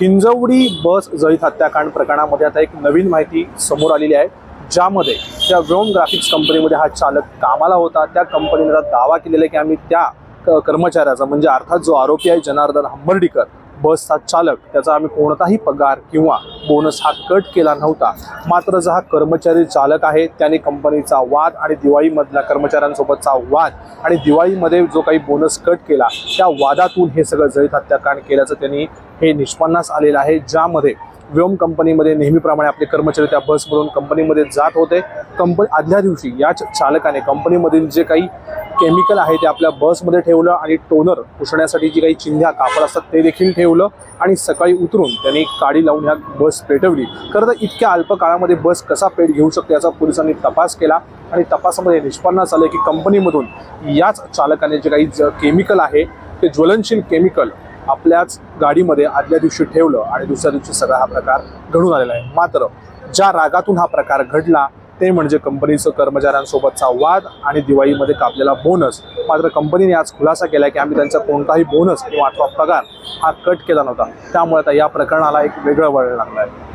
हिंजवडी बस जळीत हत्याकांड प्रकरणामध्ये आता एक नवीन माहिती समोर आलेली आहे ज्यामध्ये त्या व्योम ग्राफिक्स कंपनीमध्ये हा चालक कामाला होता. त्या कंपनीने आता दावा केलेला आहे की आम्ही त्या क- कर्मचाऱ्याचा म्हणजे अर्थात जो आरोपी आहे जनार्दन हंबर्डीकर बसचा चालक त्याचा आम्ही कोणताही पगार किंवा बोनस हा कट केला नव्हता. मात्र जो हा कर्मचारी चालक आहे त्याने कंपनीचा वाद आणि दिवाळीमधला कर्मचाऱ्यांसोबतचा वाद आणि दिवाळीमध्ये जो काही बोनस कट केला त्या वादातून हे सगळं जळीत हत्याकांड केल्याचं त्यांनी हे निष्पन्नास आलेलं आहे ज्यामध्ये व्योम कंपनीमध्ये नेहमीप्रमाणे आपले कर्मचारी त्या बसमधून कंपनीमध्ये जात होते. कंपनी आदल्या दिवशी याच चालकाने कंपनीमधील जे काही केमिकल आहे ते आपल्या बसमध्ये ठेवलं आणि टोनर पुसण्यासाठी जी काही चिंध्या कापड असतात ते देखील ठेवलं आणि सकाळी उतरून त्यांनी काडी लावून ह्या बस पेटवली. खरं तर इतक्या अल्प काळामध्ये बस कसा पेट घेऊ शकते याचा पोलिसांनी तपास केला आणि तपासामध्ये निष्पन्नास आलं की कंपनीमधून याच चालकाने जे काही ज केमिकल आहे ते ज्वलनशील केमिकल आपल्याच गाडीमध्ये आदल्या दिवशी ठेवलं आणि दुसऱ्या दिवशी सगळा हा प्रकार घडून आलेला आहे. मात्र ज्या रागातून हा प्रकार घडला ते म्हणजे कंपनीचं कर्मचाऱ्यांसोबतचा वाद आणि दिवाळीमध्ये कापलेला बोनस मात्र कंपनीने आज खुलासा केला की आम्ही त्यांचा कोणताही बोनस किंवा अथवा पगार हा कट केला नव्हता. त्यामुळे आता या प्रकरणाला एक वेगळं वळण लागलं आहे